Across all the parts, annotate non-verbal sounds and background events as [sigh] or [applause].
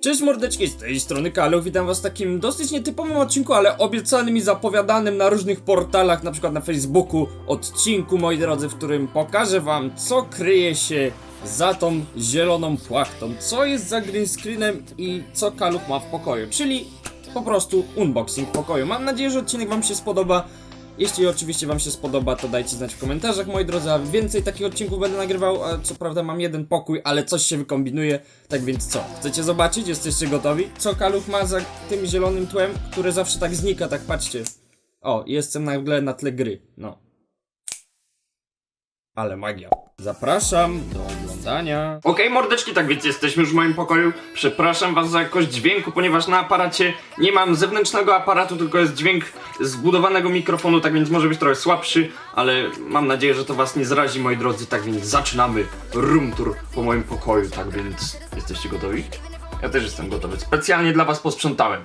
Cześć mordeczki, z tej strony Kalu, witam was w takim dosyć nietypowym odcinku, ale obiecanym i zapowiadanym na różnych portalach, na przykład na Facebooku, odcinku, moi drodzy, w którym pokażę wam, co kryje się za tą zieloną płachtą, co jest za green screenem i co Kaluch ma w pokoju, czyli po prostu unboxing pokoju. Mam nadzieję, że odcinek wam się spodoba. Jeśli oczywiście wam się spodoba, to dajcie znać w komentarzach, moi drodzy, a więcej takich odcinków będę nagrywał, a co prawda mam jeden pokój, ale coś się wykombinuje, tak więc co? Chcecie zobaczyć? Jesteście gotowi? Co Kaluch ma za tym zielonym tłem, które zawsze tak znika, tak patrzcie. O, jestem nagle na tle gry, no. Ale magia. Zapraszam do oglądania. Okej, mordeczki, tak więc jesteśmy już w moim pokoju. Przepraszam was za jakość dźwięku, ponieważ na aparacie nie mam zewnętrznego aparatu, tylko jest dźwięk zbudowanego mikrofonu, tak więc może być trochę słabszy, ale mam nadzieję, że to was nie zrazi, moi drodzy. Tak więc zaczynamy room tour po moim pokoju, tak więc jesteście gotowi? Ja też jestem gotowy. Specjalnie dla was posprzątałem.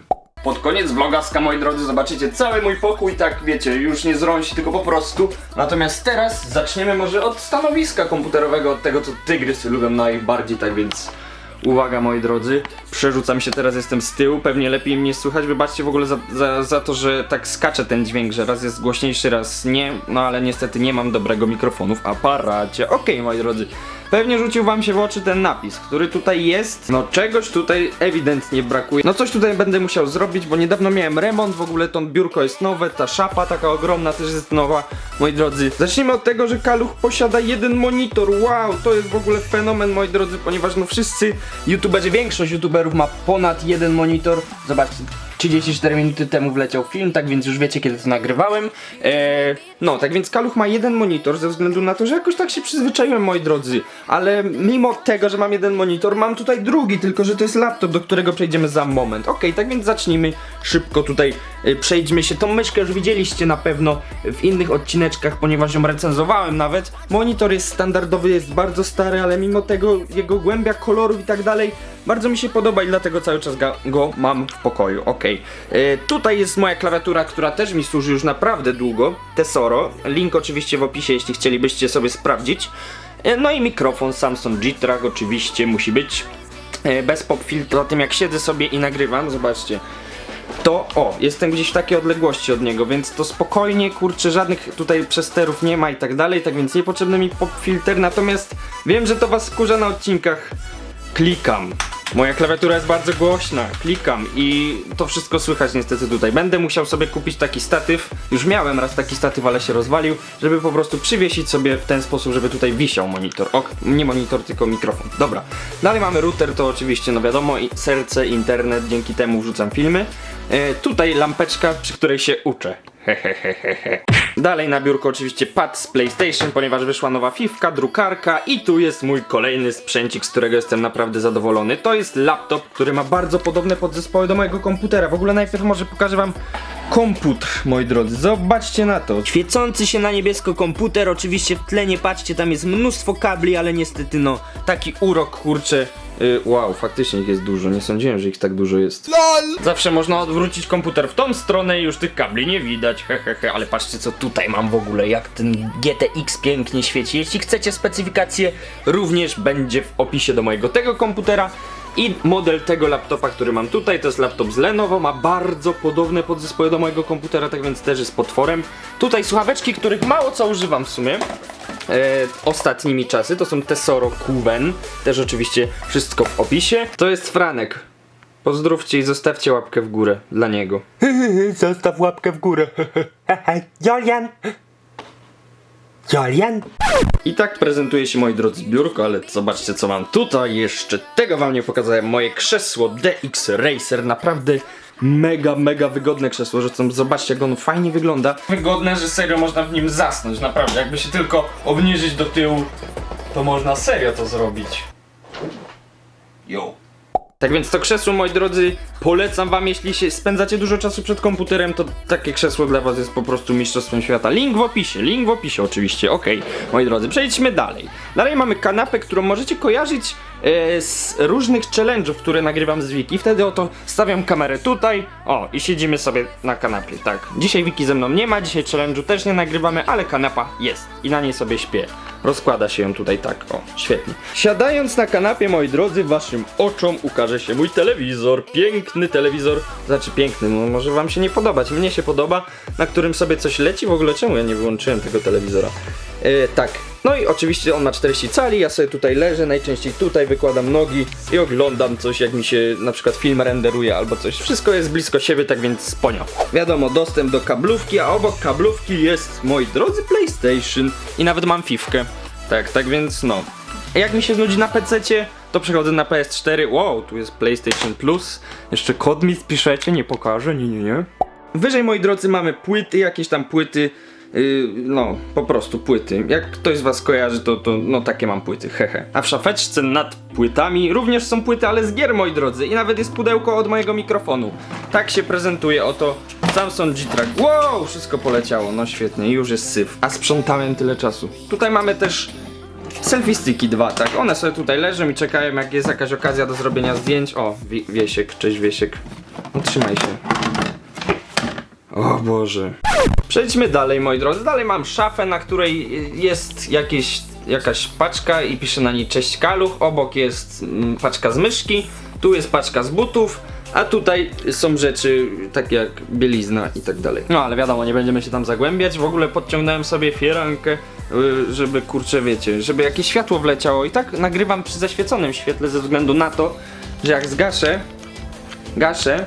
Pod koniec vlogaska, moi drodzy, zobaczycie cały mój pokój, tak wiecie, już nie zrąsi, tylko po prostu. Natomiast teraz zaczniemy może od stanowiska komputerowego, od tego, co tygrysy lubią najbardziej, tak więc... Uwaga, moi drodzy, przerzucam się teraz, jestem z tyłu, pewnie lepiej mnie słychać. Wybaczcie w ogóle za, za, za to, że tak skacze ten dźwięk, że raz jest głośniejszy, raz nie. No ale niestety nie mam dobrego mikrofonu w aparacie. Okej, moi drodzy, pewnie rzucił wam się w oczy ten napis, który tutaj jest. No czegoś tutaj ewidentnie brakuje. No coś tutaj będę musiał zrobić, bo niedawno miałem remont, w ogóle to biurko jest nowe, ta szapa taka ogromna też jest nowa. Moi drodzy, zacznijmy od tego, że Kaluch posiada jeden monitor. Wow, to jest w ogóle fenomen, moi drodzy, ponieważ no wszyscy youtuberzy, większość youtuberów ma ponad jeden monitor. Zobaczcie, 34 minuty temu wleciał film, tak więc już wiecie kiedy to nagrywałem. Eee, no, tak więc Kaluch ma jeden monitor ze względu na to, że jakoś tak się przyzwyczaiłem, moi drodzy. Ale mimo tego, że mam jeden monitor, mam tutaj drugi, tylko że to jest laptop, do którego przejdziemy za moment. Okej, tak więc zacznijmy szybko tutaj, e, przejdźmy się. Tą myszkę już widzieliście na pewno w innych odcineczkach, ponieważ ją recenzowałem nawet. Monitor jest standardowy, jest bardzo stary, ale mimo tego jego głębia kolorów i tak dalej bardzo mi się podoba i dlatego cały czas go mam w pokoju. Okej. E, Tutaj jest moja klawiatura, która też mi służy już naprawdę długo. Tesoro. Link oczywiście w opisie, jeśli chcielibyście sobie sprawdzić. E, No i mikrofon Samsung G-Track oczywiście musi być. E, Bez pop filtra. Tym jak siedzę sobie i nagrywam, zobaczcie to o, jestem gdzieś w takiej odległości od niego, więc to spokojnie, kurczę, żadnych tutaj przesterów nie ma i tak dalej, tak więc niepotrzebny mi pop filter, natomiast wiem, że to was skórza na odcinkach. Klikam. Moja klawiatura jest bardzo głośna, klikam i to wszystko słychać niestety tutaj. Będę musiał sobie kupić taki statyw, już miałem raz taki statyw, ale się rozwalił, żeby po prostu przywiesić sobie w ten sposób, żeby tutaj wisiał monitor. Ok, nie monitor, tylko mikrofon. Dobra. Dalej mamy router, to oczywiście, no wiadomo, i serce, internet, dzięki temu wrzucam filmy. E, tutaj lampeczka, przy której się uczę. Dalej na biurko oczywiście pad z PlayStation, ponieważ wyszła nowa fifka, drukarka i tu jest mój kolejny sprzęcik, z którego jestem naprawdę zadowolony. To jest laptop, który ma bardzo podobne podzespoły do mojego komputera. W ogóle najpierw może pokażę wam komputer, moi drodzy. Zobaczcie na to. Świecący się na niebiesko komputer, oczywiście w tle nie patrzcie, tam jest mnóstwo kabli, ale niestety no, taki urok, kurczę. Y, wow, faktycznie ich jest dużo, nie sądziłem, że ich tak dużo jest. Zawsze można odwrócić komputer w tą stronę i już tych kabli nie widać, hehehe, he, he. ale patrzcie co tutaj mam w ogóle, jak ten GTX pięknie świeci. Jeśli chcecie specyfikację, również będzie w opisie do mojego tego komputera. I model tego laptopa, który mam tutaj, to jest laptop z Lenovo, ma bardzo podobne podzespoły do mojego komputera, tak więc też jest potworem. Tutaj słuchaweczki, których mało co używam w sumie. E, ostatnimi czasy, to są Tesoro Kuben, też oczywiście wszystko w opisie. To jest Franek. Pozdrówcie i zostawcie łapkę w górę dla niego. [laughs] Zostaw łapkę w górę. [laughs] Jolian! Jolian! I tak prezentuje się moi drodzy biurko, ale zobaczcie co mam tutaj jeszcze. Tego wam nie pokazałem. Moje krzesło DX Racer, naprawdę mega, mega wygodne krzesło, że tam zobaczcie jak ono fajnie wygląda. Wygodne, że serio można w nim zasnąć, naprawdę. Jakby się tylko obniżyć do tyłu, to można serio to zrobić. Yo. Tak więc to krzesło, moi drodzy, polecam wam, jeśli się spędzacie dużo czasu przed komputerem, to takie krzesło dla was jest po prostu mistrzostwem świata. Link w opisie, link w opisie oczywiście, okej. Moi drodzy, przejdźmy dalej. Dalej mamy kanapę, którą możecie kojarzyć z różnych challenge'ów, które nagrywam z Wiki. Wtedy oto stawiam kamerę tutaj, o i siedzimy sobie na kanapie, tak. Dzisiaj Wiki ze mną nie ma, dzisiaj challenge'u też nie nagrywamy, ale kanapa jest i na niej sobie śpię. Rozkłada się ją tutaj tak, o, świetnie. Siadając na kanapie, moi drodzy, waszym oczom ukaże się mój telewizor. Piękny telewizor, znaczy piękny, no może wam się nie podobać, mnie się podoba, na którym sobie coś leci. W ogóle czemu ja nie wyłączyłem tego telewizora? E, tak, no i oczywiście on ma 40 cali, ja sobie tutaj leżę, najczęściej tutaj wykładam nogi i oglądam coś, jak mi się na przykład film renderuje albo coś. Wszystko jest blisko siebie, tak więc sponio. Wiadomo, dostęp do kablówki, a obok kablówki jest, moi drodzy, PlayStation i nawet mam fifkę. Tak, tak więc no. Jak mi się znudzi na PC, to przechodzę na PS4. Wow, tu jest PlayStation Plus. Jeszcze kod mi spiszecie, nie pokażę, nie, nie, nie. Wyżej, moi drodzy, mamy płyty, jakieś tam płyty. Yy, no, po prostu płyty. Jak ktoś z was kojarzy, to, to no takie mam płyty, hehe. A w szafeczce nad płytami również są płyty, ale z gier, moi drodzy. I nawet jest pudełko od mojego mikrofonu. Tak się prezentuje, oto Samsung G-Track. Wow, wszystko poleciało, no świetnie, już jest syf. A sprzątałem tyle czasu. Tutaj mamy też Selfie dwa, tak. One sobie tutaj leżą i czekają, jak jest jakaś okazja do zrobienia zdjęć. O, Wi- Wiesiek, cześć Wiesiek. No, trzymaj się. O Boże. Przejdźmy dalej, moi drodzy. Dalej mam szafę, na której jest jakieś, jakaś paczka i pisze na niej cześć kaluch. Obok jest mm, paczka z myszki, tu jest paczka z butów. A tutaj są rzeczy takie jak bielizna i tak dalej. No ale wiadomo, nie będziemy się tam zagłębiać. W ogóle podciągnąłem sobie fierankę, y, żeby kurczę wiecie, żeby jakieś światło wleciało. I tak nagrywam przy zaświeconym świetle ze względu na to, że jak zgaszę, gaszę,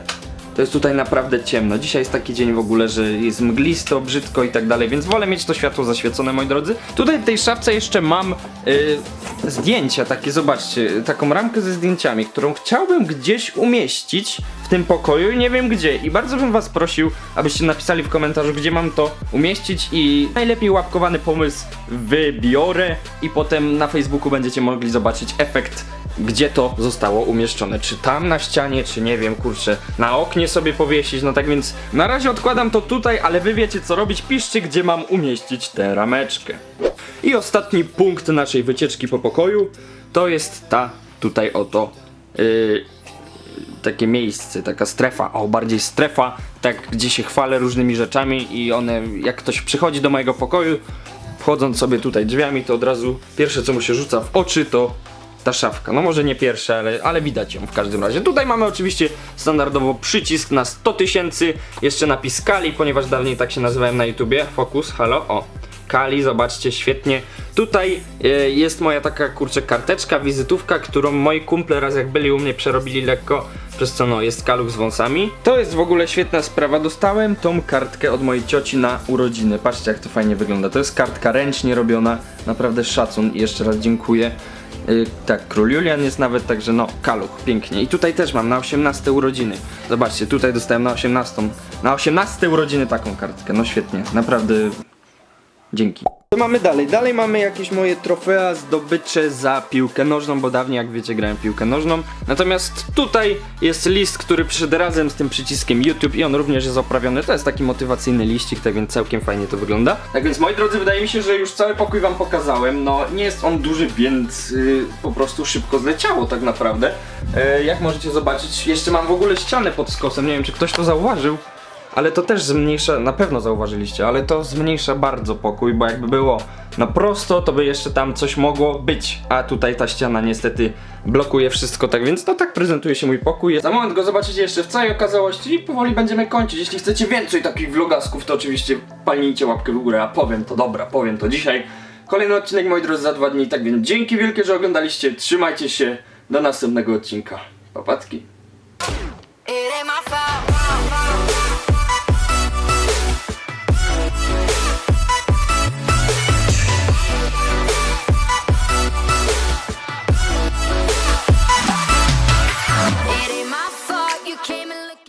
to jest tutaj naprawdę ciemno. Dzisiaj jest taki dzień w ogóle, że jest mglisto, brzydko i tak dalej, więc wolę mieć to światło zaświecone, moi drodzy. Tutaj w tej szafce jeszcze mam y, zdjęcia takie, zobaczcie, taką ramkę ze zdjęciami, którą chciałbym gdzieś umieścić w tym pokoju i nie wiem gdzie. I bardzo bym was prosił, abyście napisali w komentarzu, gdzie mam to umieścić i najlepiej łapkowany pomysł wybiorę i potem na Facebooku będziecie mogli zobaczyć efekt gdzie to zostało umieszczone. Czy tam na ścianie, czy nie wiem, kurczę, na oknie sobie powiesić. No tak więc na razie odkładam to tutaj, ale wy wiecie co robić. Piszcie, gdzie mam umieścić tę rameczkę. I ostatni punkt naszej wycieczki po pokoju to jest ta tutaj oto. Yy, takie miejsce, taka strefa, o bardziej strefa, tak gdzie się chwalę różnymi rzeczami i one, jak ktoś przychodzi do mojego pokoju, wchodząc sobie tutaj drzwiami, to od razu pierwsze co mu się rzuca w oczy to ta szafka. No może nie pierwsze, ale, ale widać ją w każdym razie. Tutaj mamy oczywiście standardowo przycisk na 100 tysięcy, jeszcze napis Kali, ponieważ dawniej tak się nazywałem na YouTubie. Fokus, halo, o. Kali, zobaczcie, świetnie. Tutaj e, jest moja taka kurczę karteczka, wizytówka, którą moi kumple raz jak byli u mnie przerobili lekko, przez co no jest kaluch z wąsami. To jest w ogóle świetna sprawa. Dostałem tą kartkę od mojej cioci na urodziny. Patrzcie jak to fajnie wygląda. To jest kartka ręcznie robiona, naprawdę szacun i jeszcze raz dziękuję. Yy, tak, król Julian jest nawet, także no, kaluch, pięknie. I tutaj też mam na 18 urodziny. Zobaczcie, tutaj dostałem na 18. Na 18 urodziny taką kartkę. No świetnie, naprawdę Dzięki. Co mamy dalej? Dalej mamy jakieś moje trofea, zdobycze za piłkę nożną, bo dawniej, jak wiecie, grałem piłkę nożną. Natomiast tutaj jest list, który przyszedł razem z tym przyciskiem YouTube i on również jest oprawiony. To jest taki motywacyjny liścik, tak więc całkiem fajnie to wygląda. Tak więc, moi drodzy, wydaje mi się, że już cały pokój wam pokazałem. No, nie jest on duży, więc yy, po prostu szybko zleciało tak naprawdę. Yy, jak możecie zobaczyć, jeszcze mam w ogóle ścianę pod skosem. Nie wiem, czy ktoś to zauważył. Ale to też zmniejsza, na pewno zauważyliście, ale to zmniejsza bardzo pokój, bo jakby było na prosto, to by jeszcze tam coś mogło być, a tutaj ta ściana niestety blokuje wszystko, tak więc to tak prezentuje się mój pokój. Za moment go zobaczycie jeszcze w całej okazałości i powoli będziemy kończyć. Jeśli chcecie więcej takich vlogasków, to oczywiście palnijcie łapkę w górę, a powiem to, dobra, powiem to dzisiaj. Kolejny odcinek, moi drodzy, za dwa dni, tak więc dzięki wielkie, że oglądaliście, trzymajcie się, do następnego odcinka. Papatki.